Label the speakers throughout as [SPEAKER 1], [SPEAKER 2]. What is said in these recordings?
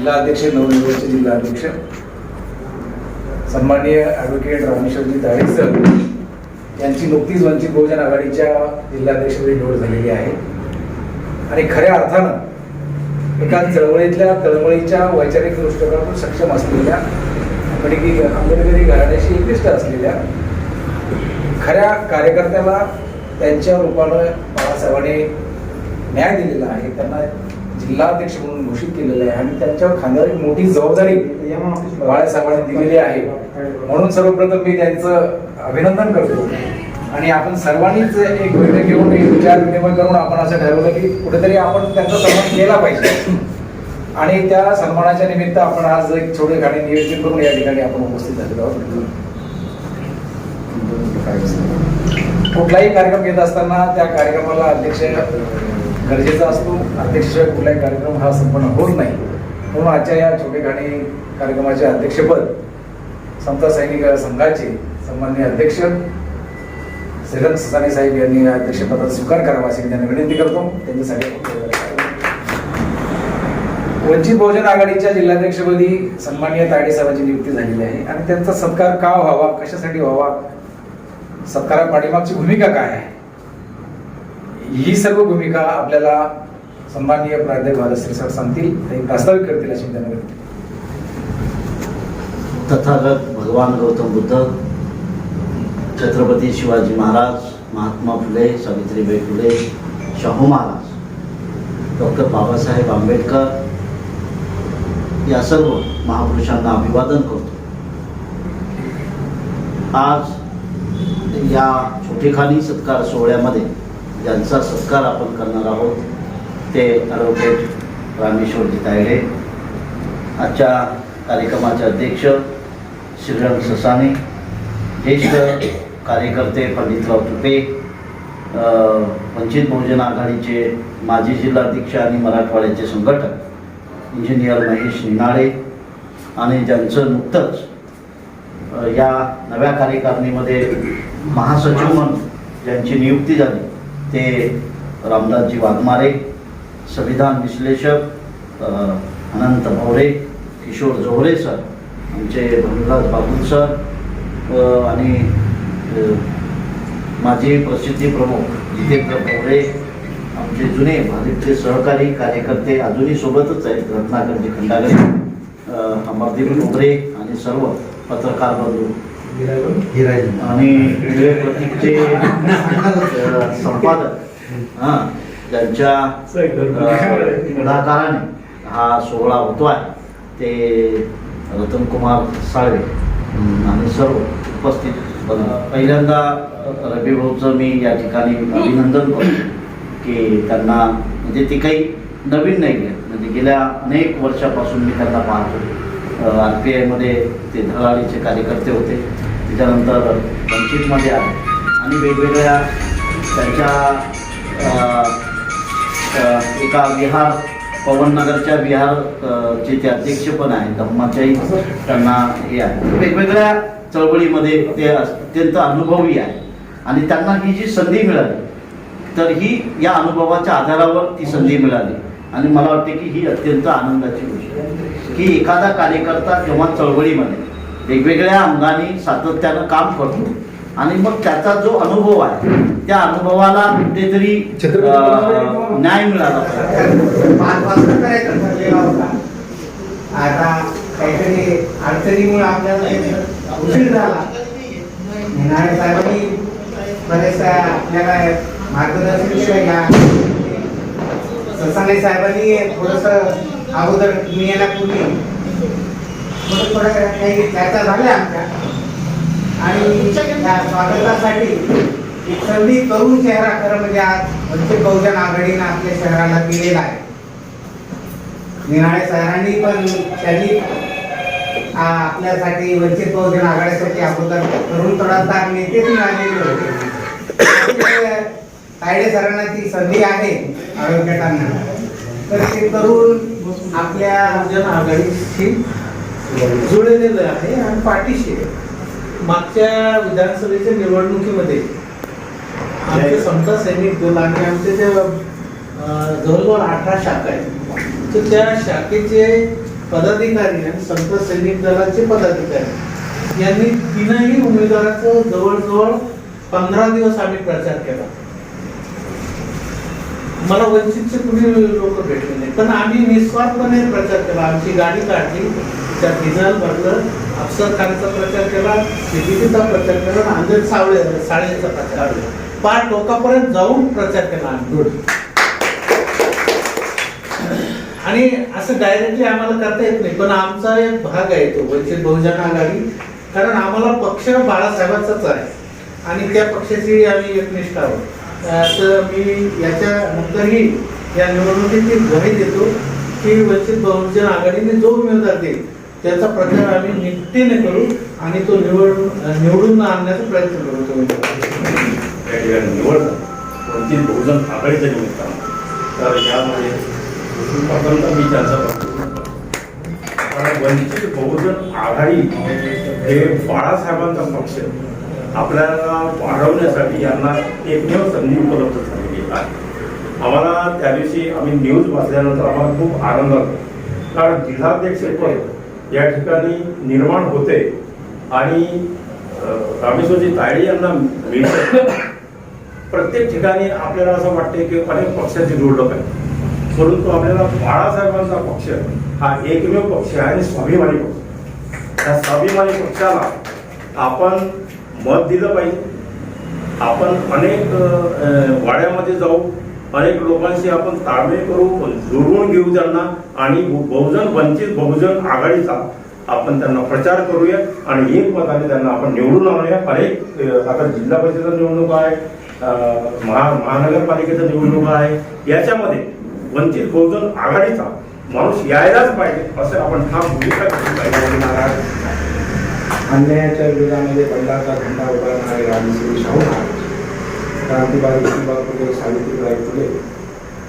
[SPEAKER 1] जिल्हाध्यक्ष नवनिर्वाचित जिल्हाध्यक्ष. सन्माननीय ॲडव्होकेट रामेश्वरजी दाडेसर सर यांची नुकतीच वंचित बहुजन आघाडीच्या जिल्हाध्यक्षपदी निवड झालेली आहे. आणि खऱ्या अर्थानं एका चळवळीतल्या तळमळीच्या वैचारिक दृष्टिकोनातून सक्षम असलेल्या आंबेडकरी आंबेडकरी घराण्याशी एकनिष्ठ असलेल्या खऱ्या कार्यकर्त्याला त्यांच्या रूपानं बाळासाहेबांनी न्याय दिलेला आहे. त्यांना जिल्हाध्यक्ष म्हणून घोषित केलेलं आहे. आणि त्यांच्यावर खांद्यावर एक मोठी जबाबदारी बाळासाहेबांनी दिलेली आहे. म्हणून सर्वप्रथम मी त्यांचं अभिनंदन करतो. आणि आपण सर्वांनीच एक बैठक घेऊन एक विचार विनिमय करून आपण असं ठरवलं की कुठेतरी आपण त्यांचा सन्मान केला पाहिजे. आणि त्या सन्मानाच्या निमित्त आपण आज एक छोटे गाणे नियोजन करून या ठिकाणी आपण उपस्थित झालेलो आहोत. कुठलाही कार्यक्रम घेत असताना त्या कार्यक्रमाला अध्यक्ष गरजेचा असतो. अध्यक्षशिवाय कुठलाही कार्यक्रम हा संपन्न होत नाही. म्हणून आजच्या या छोटे गाणी कार्यक्रमाचे अध्यक्षपद समता सैनिक संघाचे सन्माननीय अध्यक्ष श्रीरंग ससाने साहेब यांनी या अध्यक्षपदाचा स्वीकार करावा अशी त्यांना विनंती करतो. त्यांच्यासाठी वंचित बहुजन आघाडीच्या जिल्हाध्यक्षपदी सन्माननीय ताडे साहेबांची नियुक्ती झालेली आहे. आणि त्यांचा सत्कार का व्हावा कशासाठी व्हावा सत्कारा पाठीमागची भूमिका काय आहे? ही सर्व भूमिका आपल्याला सन्माननीय प्राध्यापक वादश्री सर सांगतील आणि प्रास्ताविक करतील अशी त्यांना
[SPEAKER 2] तथागत भगवान गौतम बुद्ध छत्रपती शिवाजी महाराज महात्मा फुले सावित्रीबाई फुले शाहू महाराज डॉक्टर बाबासाहेब आंबेडकर या सर्व महापुरुषांना अभिवादन करतो. आज या छोटेखानी सत्कार सोहळ्यामध्ये ज्यांचा सत्कार आपण करणार आहोत ते ॲडव्होकेट रामेश्वरजी तायडे आजच्या कार्यक्रमाचे अध्यक्ष श्रीराम ससाने ज्येष्ठ कार्यकर्ते पंडितराव तुपे वंचित बहुजन आघाडीचे माजी जिल्हाध्यक्ष आणि मराठवाड्याचे संघटक इंजिनियर महेश निनाळे आणि ज्यांचं नुकतंच या नव्या कार्यकारिणीमध्ये महासचिव म्हणून ज्यांची नियुक्ती झाली ते रामदासजी वाघमारे संविधान विश्लेषक अनंत भवरे किशोर जोहरे सर आमचे भंगराज बाबू सर आणि माझे प्रसिद्धी प्रमुख जितेंद्र भवरे आमचे जुने भाजपचे सहकारी कार्यकर्ते अजूनही सोबतच आहेत रत्नाकरजी खंडागरे अमरदीप डोंगरे आणि सर्व पत्रकार बंधू. आणि वेळ प्रतीकचे संपादक. हां ज्यांच्या अ, पुढाकाराने हा सोहळा होतो आहे ते रतनकुमार साळवे अम, आणि सर्व उपस्थित. पहिल्यांदा रबी भाऊचं मी या ठिकाणी अभिनंदन करतो की त्यांना म्हणजे ते काही नवीन नाही आहे म्हणजे गेल्या अनेक वर्षापासून मी त्यांना पाहतो आर पी आयमध्ये ते धडाडीचे कार्यकर्ते होते. त्याच्यानंतर वंचितमध्ये आले. आणि वेगवेगळ्या त्यांच्या एका विहार पवननगरच्या विहार चे ते अध्यक्ष पण आहेत. धम्माच्याही त्यांना हे आहे. वेगवेगळ्या चळवळीमध्ये ते अत्यंत अनुभवी आहे आणि त्यांना ही जी संधी मिळाली तर ही या अनुभवाच्या आधारावर ती संधी मिळाली. आणि मला वाटते की ही अत्यंत आनंदाची गोष्ट आहे. की एखादा कार्यकर्ता जेव्हा चळवळीमध्ये वेगवेगळ्या अंगाने सातत्यानं काम करतो आणि मग त्याचा जो अनुभव आहे त्या अनुभवाला कुठेतरी न्याय मिळाला
[SPEAKER 3] आता काहीतरी अडचणीमुळे आपल्याला उशीर झाला. निनाळे साहेबांनी बरेचसा आपल्याला मार्गदर्शन केलं या. ससाने साहेबांनी थोडस अगोदर मी येण्यापूर्वी थोडं थोडं काही चर्चा झाल्या आमच्या. आणि या स्वागतासाठी एक संधी तरुण चेहरा खरं म्हणजे आज वंचित बहुजन आघाडीनं आपल्या शहराला दिलेला आहे. निराळे सरांनी पण त्यांनी आपल्यासाठी वंचित बहुजन आघाडीसाठी अगोदर तरुण तडादार नेतेच मिळालेले होते. तायडे सरांना ती संधी आहे आरोग्यातांना तर ते तरुण आपल्या
[SPEAKER 4] बहुजन आघाडीशी जुळलेलं आहे आणि पाठीशी. मागच्या विधानसभेच्या निवडणुकीमध्ये आमचे समता सैनिक दल आणि आमचे जे जवळजवळ अठरा शाखा आहेत तर त्या शाखेचे पदाधिकारी आणि संत सैनिक दलाचे पदाधिकारी यांनी तीनही उमेदवाराचं जवळजवळ पंधरा दिवस आम्ही प्रचार केला मला वंचितचे कुणी लोक भेटले नाही पण आम्ही निस्वार्थपणे प्रचार केला. आमची गाडी काढली त्यात डिझेल भरलं अफसर खानचा प्रचार केला सीबीसीचा प्रचार केला आणि सावळे साळेंचा प्रचार केला. पार लोकांपर्यंत जाऊन प्रचार केला आम्ही. आणि असं डायरेक्टली आम्हाला करता येत नाही. पण आमचा एक भाग आहे तो वंचित बहुजन आघाडी. कारण आम्हाला पक्ष बाळासाहेबांचाच आहे. आणि त्या पक्षाची आम्ही एकनिष्ठ आहोत. तर मी याच्या नंतरही या निवडणुकीची ग्वाही देतो की वंचित बहुजन आघाडीने जो उमेदवार देईल त्याचा प्रचार आम्ही निष्ठेने करू आणि तो निवडून निवडून आणण्याचा प्रयत्न करू. तो
[SPEAKER 5] निवड वंचित बहुजन आघाडीच्या निमित्तानं तर यामध्ये मी त्यांचा वंचित बहुजन आघाडी हे बाळासाहेबांचा पक्ष आपल्याला वाढवण्यासाठी यांना एकमेव संधी उपलब्ध झालेली आहे. आम्हाला त्या दिवशी आम्ही न्यूज वाचल्यानंतर आम्हाला खूप आनंद होतो. कारण जिल्हाध्यक्ष पद या ठिकाणी निर्माण होते आणि रामेश्वरजी तायडे यांना मिळतं. प्रत्येक ठिकाणी आपल्याला असं वाटते की अनेक पक्षाची निवडणूक आहे. परंतु आपल्याला बाळासाहेबांचा पक्ष हा एकमेव पक्ष आहे आणि स्वाभिमानी पक्ष. त्या स्वाभिमानी पक्षाला आपण मत दिलं पाहिजे. आपण अनेक वाड्यामध्ये जाऊ अनेक लोकांशी आपण ताळमेळ करू जुळवून घेऊ त्यांना आणि बहुजन वंचित बहुजन आघाडीचा आपण त्यांना प्रचार करूया आणि एक मताने त्यांना आपण निवडून आणूया. अनेक आता जिल्हा परिषदेचा निवडणूक आहे महा महानगरपालिकेचा निवडणूक आहे. याच्यामध्ये वंचित बहुजन आघाडीचा माणूस यायलाच पाहिजे असं आपण ठाम भूमिका घेतली पाहिजे.
[SPEAKER 1] अन्यायाच्या विरोधामध्ये बंडाचा झेंडा उभारणारे राजश्री शाहू महाराज क्रांतिवादी ज्योतिबा फुले सावित्रीबाई फुले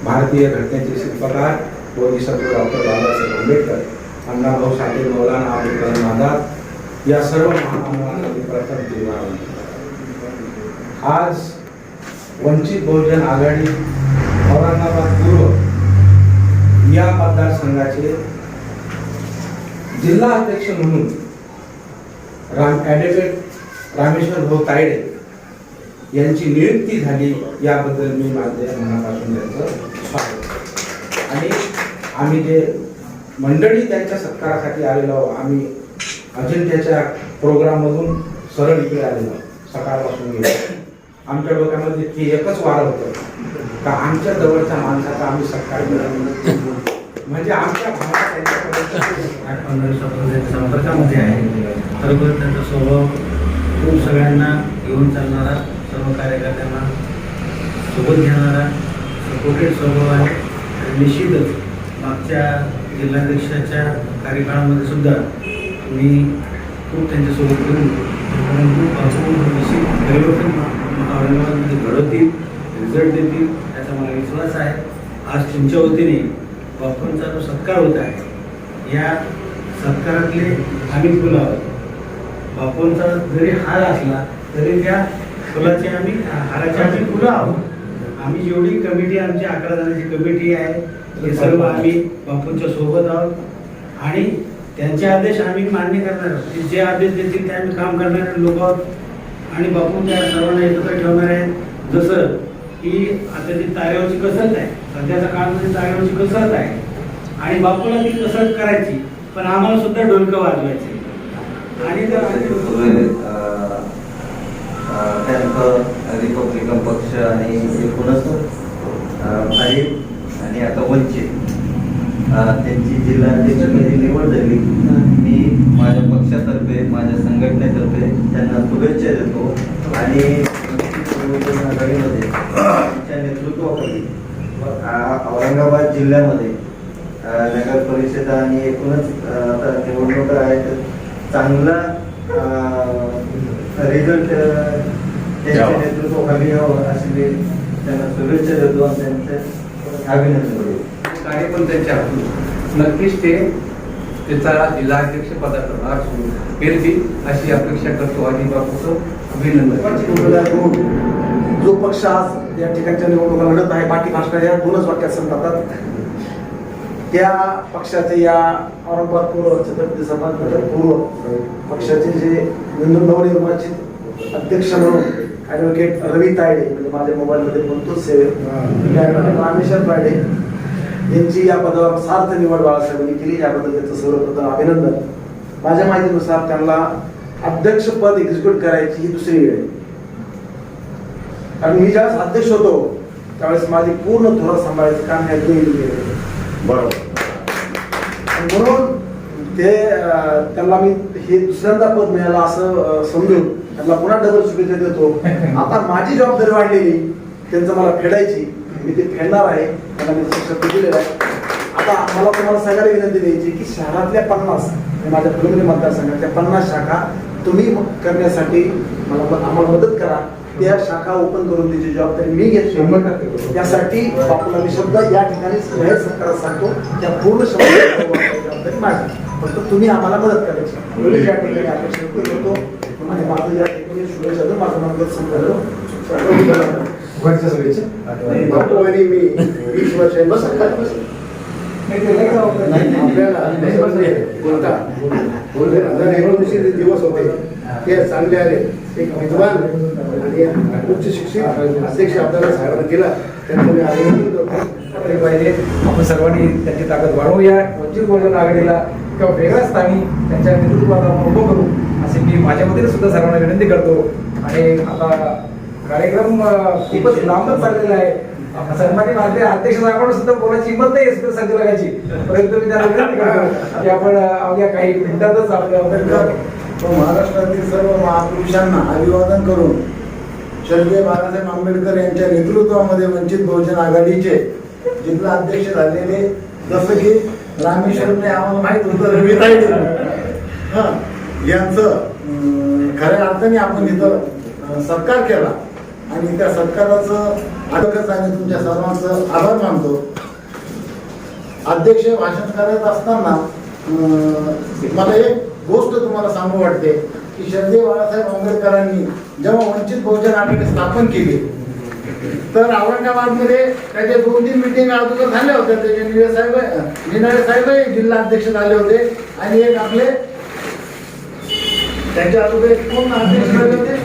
[SPEAKER 1] भारतीय घटनेचे शिल्पकार बोधिसत्व डॉक्टर बाबासाहेब आंबेडकर अण्णाभाऊ साठे मौलाना अब्दुल कलाम आझाद या सर्व महामानवांना प्रथम दिला आज वंचित बहुजन आघाडी औरंगाबाद पूर्व या मतदारसंघाचे जिल्हा अध्यक्ष म्हणून राम ॲडव्होकेट रामेश्वर भाऊ तायडे यांची नियुक्ती झाली याबद्दल मी माझ्या मनापासून त्यांचं स्वागत आणि आम्ही जे मंडळी त्यांच्या सत्कारासाठी आलेलो आहोत, आम्ही अजिंठ्याच्या प्रोग्राममधून सरळ इकडे आलेलो सकाळपासून गेलो आमच्या डोक्यामध्ये ते एकच वार होतं का आमच्या जवळच्या माणसाचा आम्ही सत्कार मिळवून म्हणजे आमच्या
[SPEAKER 6] आठ पंधरा संपर्कामध्ये आहे. खरोखर त्यांचा स्वभाव खूप सगळ्यांना घेऊन चालणारा सर्व कार्यकर्त्यांना सोबत घेणारा सपोर्टेड स्वभाव आहे. आणि निश्चितच मागच्या जिल्हाध्यक्षाच्या कार्यकाळामध्ये सुद्धा मी खूप त्यांच्यासोबत घेऊन परंतु बापू निश्चित परिवर्तन औरंगाबादमध्ये घडवतील रिझल्ट देतील याचा मला विश्वास आहे. आज तुमच्या वतीने बापूंचा जो सत्कार होत आहे. या सत्कारातले आम्ही फुलं आहोत. बापूंचा जरी हार असला तरी त्या फुलाचे आम्ही हाराचे आम्ही फुलं आहोत. आम्ही जेवढी कमिटी आमची अकरा जणांची कमिटी आहे हे सर्व आम्ही बापूंच्या सोबत आहोत. आणि त्यांचे आदेश आम्ही मान्य करणार आहोत. ते जे आदेश देतील ते आम्ही काम करणारे लोक आहोत. आणि बापू त्या सर्वांना एकत्र ठेवणार आहेत. जसं की आता ती तारेवरची कसरत आहे. सध्याचा काळामध्ये तारेवरची कसरत आहे. आणि बापूला ती कसरत करायची पण आम्हाला सुद्धा डोलकं वाजवायचे. आणि जर
[SPEAKER 7] त्यांचं रिपब्लिकन पक्ष आणि एकूणच भाईप आणि आता वंचित. त्यांची जिल्हाध्यक्षपदी निवड झाली. मी माझ्या पक्षातर्फे माझ्या संघटनेतर्फे त्यांना शुभेच्छा देतो. आणि बहुजन आघाडीमध्ये त्यांच्या नेतृत्वाखाली औरंगाबाद जिल्ह्यामध्ये नगर परिषद आणि एकूणच आता निवडणुका आहेत चांगला रिझल्ट त्यांच्या. नेतृत्वाखाली यावं अशी मी त्यांना शुभेच्छा देतो आणि त्यांचं अभिनंदन करतो
[SPEAKER 8] कार्य पण त्यांच्या हातून नक्कीच ते त्याचा जिल्हाध्यक्ष पदाचा भाग सोडून. फिरतील अशी अपेक्षा करतो आणि बापूचं अभिनंदन.
[SPEAKER 9] जो पक्ष आज या ठिकाणच्या निवडणुका लढत आहे पाठी भाषणा या दोनच वाक्यात सांगतात. त्या पक्षाचे या औरंगाबाद पूर्व छत्रपती संभाजीनगर पूर्व पक्षाचे जे निवडणूक नवनिर्वाचित अध्यक्ष म्हणून ॲडव्होकेट रवी तायडे म्हणजे माझ्या मोबाईलमध्ये बोलतो सेवे रामेश्वर तायडे यांची या पदावर सार्थ निवड बाळासाहेबांनी केली. याबद्दल त्याचं सर्वप्रथम अभिनंदन. माझ्या माहितीनुसार त्यांना अध्यक्षपद एक्झिक्यूट करायची ही दुसरी वेळ आहे. कारण मी ज्यावेळेस अध्यक्ष होतो त्यावेळेस माझी पूर्ण धोरण सांभाळायचं काम दोन्ही केलं.
[SPEAKER 10] बरोबर.
[SPEAKER 9] म्हणून ते त्यांना मी हे दुसऱ्यांदा पद मिळालं असं समजून त्यांना पुन्हा डबल शुभेच्छा देतो. आता माझी जबाबदारी वाढलेली त्यांचं मला फेडायची मी ते फेडणार आहे. त्यांना मी तसा शब्द दिलेला आहे. आता मला तुम्हाला सगळ्याला विनंती द्यायची की शहरातल्या पन्नास माझ्या फुलंब्री मतदारसंघातल्या पन्नास शाखा तुम्ही करण्यासाठी मला आम्हाला मदत करा. त्या शाखा ओपन करून त्याची जबाबदारी मी घेतली. त्यासाठी बापूला मी शब्द या ठिकाणी जाहीर सरकार सांगतो. त्या पूर्ण शब्द जबाबदारी माझी फक्त तुम्ही आम्हाला मदत करायची या ठिकाणी अपेक्षा व्यक्त करतो आणि माझं या ठिकाणी शुभेच्छा देऊन माझं नाव संपलं
[SPEAKER 1] वरच्या शुभेच्छा
[SPEAKER 9] बापू आणि मी वीस वर्ष बस
[SPEAKER 1] बस.
[SPEAKER 9] एकोणीसशे दिवस होते. ते चांगले आले. एक विद्वान आणि उच्च शिक्षित अध्यक्ष आपल्याला सादर केला त्यांचं मी अभिनंदन करतो
[SPEAKER 1] पाहिजे आपण सर्वांनी त्यांची ताकद वाढवूया. वंचित बहुजन आघाडीला किंवा वेगळ्या स्थानी त्यांच्या नेतृत्वात आपण उभं करू असे मी माझ्या वतीने सुद्धा सर्वांना विनंती करतो. आणि आता कार्यक्रम खूपच लांबच चाललेला आहे. सन्मानी माझे भारतीय अध्यक्ष साहेबांना सुद्धा बोलायची हिंमत नाही असते संधी परंतु मी त्यांना विनंती करतो की आपण अवघ्या काही मिनिटातच आपल्या
[SPEAKER 9] महाराष्ट्रातील सर्व महापुरुषांना अभिवादन करून स्वर्गीय बाळासाहेब आंबेडकर यांच्या नेतृत्वामध्ये वंचित बहुजन आघाडीचे जिल्हा अध्यक्ष झालेले जसं की रामेश्वरने आम्हाला माहीत होतं रवी तायडे हा यांचं खऱ्या अर्थाने आपण इथं सत्कार केला. आणि त्या सत्काराचं आडकच आणि तुमच्या सर्वांचं आभार मानतो. अध्यक्ष भाषण करत असताना मला एक गोष्ट तुम्हाला सांगू वाटते की श्रद्धे बाळासाहेब आंबेडकरांनी जेव्हा वंचित बहुजन आघाडी स्थापन केली तर औरंगाबादमध्ये त्याचे दोन तीन मिटिंग अगोदर झाल्या होत्या. त्याचे निळे साहेब निनाळे साहेब जिल्हा अध्यक्ष झाले होते आणि एक आपले त्यांच्या अगोदर कोण अध्यक्ष झाले होते.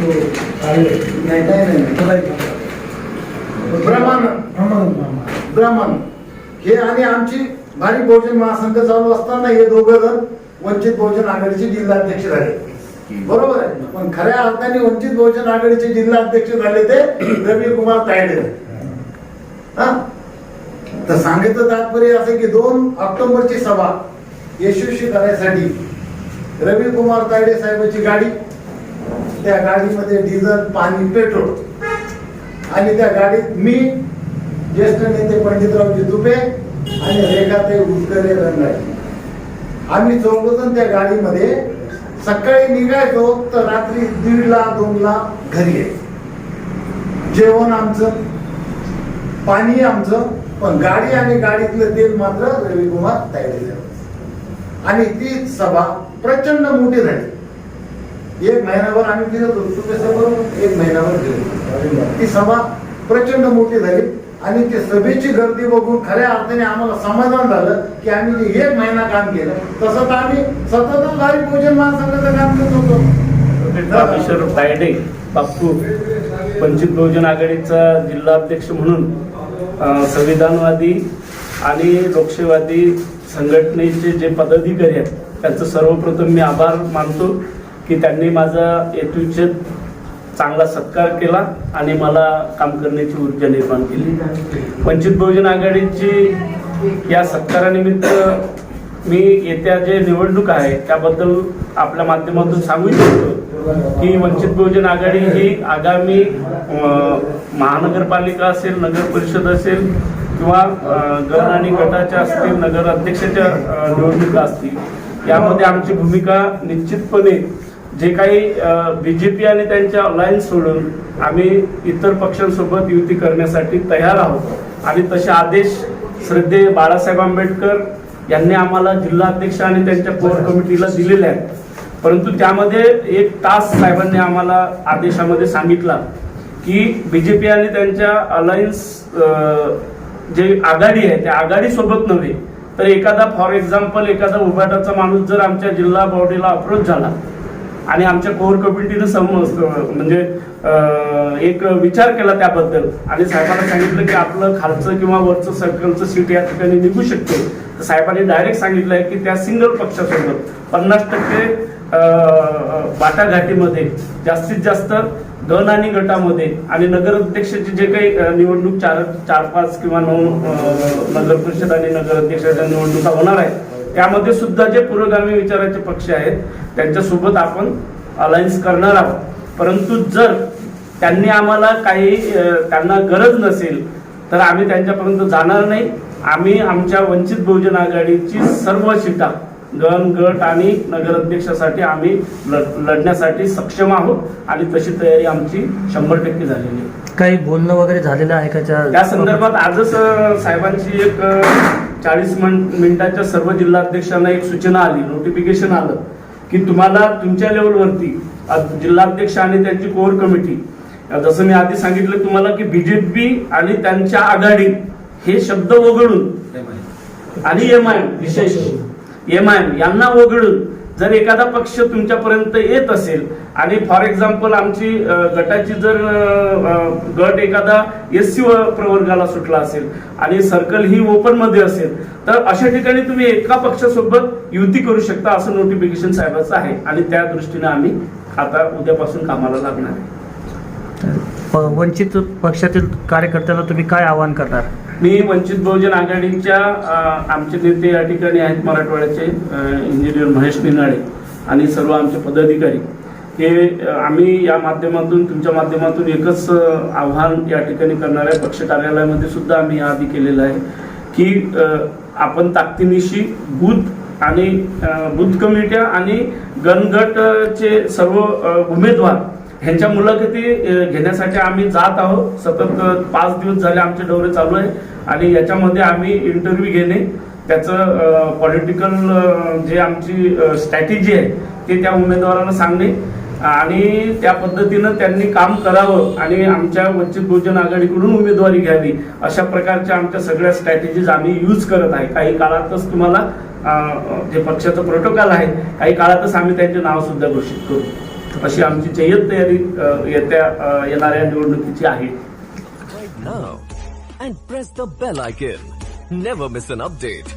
[SPEAKER 9] नाही नाही नाही ब्राह्मण हे आणि आमची भारी बहुजन महासंघ चालू असताना हे दोघं जण वंचित बहुजन आघाडीचे जिल्हाध्यक्ष झाले. बरोबर आहे. पण खऱ्या अर्थाने वंचित बहुजन आघाडीचे जिल्हाध्यक्ष झाले ते रवी कुमार तायडे. हा? तर सांगितलं तात्पर्य असं की दोन ऑक्टोबरची सभा यशस्वी करण्यासाठी रवी कुमार तायडे साहेबांची गाडी त्या गाडीमध्ये डिझेल पाणी पेट्रोल. आणि त्या गाडीत मी ज्येष्ठ नेते पंडितरावजी दुबे आणि रेखाताई उदगरे रंगाई. आम्ही चौघजण त्या गाडीमध्ये सकाळी निघायचो तर रात्री दीडला दोनला घरी यायचो. जेवण आमचं पाणी आमचं पण गाडी आणि गाडीतलं तेल मात्र रविकुमार तयारी आणि ती सभा प्रचंड मोठी झाली. एक महिनाभर आम्ही फिरत होतो. तुझ्यासोबत एक महिनाभर फिरत. ती सभा प्रचंड मोठी झाली. आणि ते सभेची गर्दी बघून खऱ्या अर्थाने आम्हाला समाधान झालं की आम्ही जे एक महिना काम केलं. तसं तर आम्ही सतत भारी भोजन महासंघाचं काम करत होतो.
[SPEAKER 10] तायडे बाप्पू वंचित बहुजन आघाडीचा जिल्हाध्यक्ष म्हणून संविधानवादी आणि लोकशाहीवादी संघटनेचे जे पदाधिकारी आहेत त्यांचं सर्वप्रथम मी आभार मानतो. की त्यांनी माझा येतुच्छेद चांगला सत्कार केला आणि मला काम करण्याची ऊर्जा निर्माण केली. वंचित बहुजन आघाडीची या सत्कारानिमित्त मी येत्या जे निवडणूक आहे त्याबद्दल आपल्या माध्यमातून सांगू इच्छितो की वंचित बहुजन आघाडी ही आगामी महानगरपालिका असेल नगर परिषद असेल किंवा गण आणि गटाच्या असतील नगर अध्यक्षाच्या निवडणुका असतील यामध्ये आमची भूमिका निश्चितपणे जे काही बीजेपी आणि त्यांच्या अलायन्स सोडून आम्ही इतर पक्षांसोबत युती करण्यासाठी तयार आहोत. आणि तसे आदेश श्रद्धेय बाळासाहेब आंबेडकर यांनी आम्हाला जिल्हाध्यक्ष आणि त्यांच्या कोर कमिटीला दिलेले आहेत. परंतु त्यामध्ये एक तास साहेबांनी आम्हाला आदेशामध्ये सांगितला की बीजेपी आणि त्यांच्या अलायन्स जे आघाडी आहे त्या आघाडीसोबत नव्हे तर एखादा फॉर एक्झाम्पल एखादा उभाटाचा माणूस जर आमच्या जिल्हा बॉडीला अप्रोच झाला आणि आमच्या कोर कमिटीनं समज म्हणजे एक विचार केला त्याबद्दल. आणि साहेबांना सांगितलं की आपलं खालचं किंवा वरचं सर्कलचं सीट या ठिकाणी निघू शकते. तर साहेबांनी डायरेक्ट सांगितलंय की त्या सिंगल पक्षासोबत पन्नास टक्के वाटाघाटीमध्ये जास्तीत जास्त गण आणि गटामध्ये आणि नगराध्यक्षाची जे काही निवडणूक चार चार पाच किंवा नऊ नगर परिषद आणि नगराध्यक्षाच्या निवडणुका होणार आहेत त्यामध्ये सुद्धा जे पुरोगामी विचाराचे पक्ष आहेत त्यांच्यासोबत आपण अलायन्स करणार आहोत. परंतु जर त्यांनी आम्हाला काही त्यांना गरज नसेल तर आम्ही त्यांच्यापर्यंत जाणार नाही. आम्ही आमच्या वंचित बहुजन आघाडीची सर्व सीटा गण गट आणि नगराध्यक्षासाठी आम्ही लढ- लढण्यासाठी सक्षम आहोत आणि तशी तयारी आमची शंभर टक्के झालेली आहे.
[SPEAKER 11] काही बोलणं वगैरे झालेलं आहे का त्या
[SPEAKER 10] संदर्भात आजच साहेबांची एक चाळीस मिनिटाच्या सर्व जिल्हाध्यक्षांना एक सूचना आली नोटिफिकेशन आलं की तुम्हाला तुमच्या लेवलवरती जिल्हाध्यक्ष आणि त्यांची कोर कमिटी जसं मी आधी सांगितलं तुम्हाला की बीजेपी आणि त्यांच्या आघाडीत हे शब्द वगळून आणि एम आय विशेष एम आय यांना वगळून जर एखादा पक्ष तुमच्यापर्यंत येत असेल आणि फॉर एक्झाम्पल आमची गटाची जर गट एखादा एस सी प्रवर्गाला सुटला असेल आणि सर्कल ही ओपनमध्ये असेल तर अशा ठिकाणी तुम्ही एका पक्षासोबत युती करू शकता असं नोटिफिकेशन साहेबाचं आहे. आणि त्या दृष्टीने आम्ही आता उद्यापासून कामाला लागणार आहे.
[SPEAKER 11] वंचित पक्षातील कार्यकर्त्यांना तुम्ही काय आवाहन करणार?
[SPEAKER 10] मी वंचित बहुजन आघाडीच्या आमचे नेते या ठिकाणी आहेत मराठवाड्याचे इंजिनियर महेश निनाळे आणि सर्व आमचे पदाधिकारी. हे आम्ही या माध्यमातून तुमच्या माध्यमातून एकच आव्हान या ठिकाणी करणार आहे. पक्ष कार्यालयामध्ये सुद्धा आम्ही याआधी केलेलं आहे की आपण ताकदीनिशी बूथ आणि बूथ कमिट्या आणि गणगटचे सर्व उमेदवार ह्यांच्या मुलाखती घेण्यासाठी आम्ही जात आहोत. सतत पाच दिवस झाले आमचे दौरे चालू आहे. आणि याच्यामध्ये आम्ही इंटरव्ह्यू घेणे त्याचं पॉलिटिकल जे आमची स्ट्रॅटेजी आहे ते त्या उमेदवारांना सांगणे. आणि त्या पद्धतीनं त्यांनी काम करावं आणि आमच्या वंचित बहुजन आघाडीकडून उमेदवारी घ्यावी अशा प्रकारच्या आमच्या सगळ्या स्ट्रॅटेजीज आम्ही यूज करत आहे. काही काळातच तुम्हाला जे पक्षाचं प्रोटोकॉल आहे काही काळातच आम्ही त्यांचे नाव सुद्धा घोषित करू. अशी आमची जय्यत तयारी येत्या येणाऱ्या निवडणुकीची आहे
[SPEAKER 12] now and press the bell icon. Never miss an update.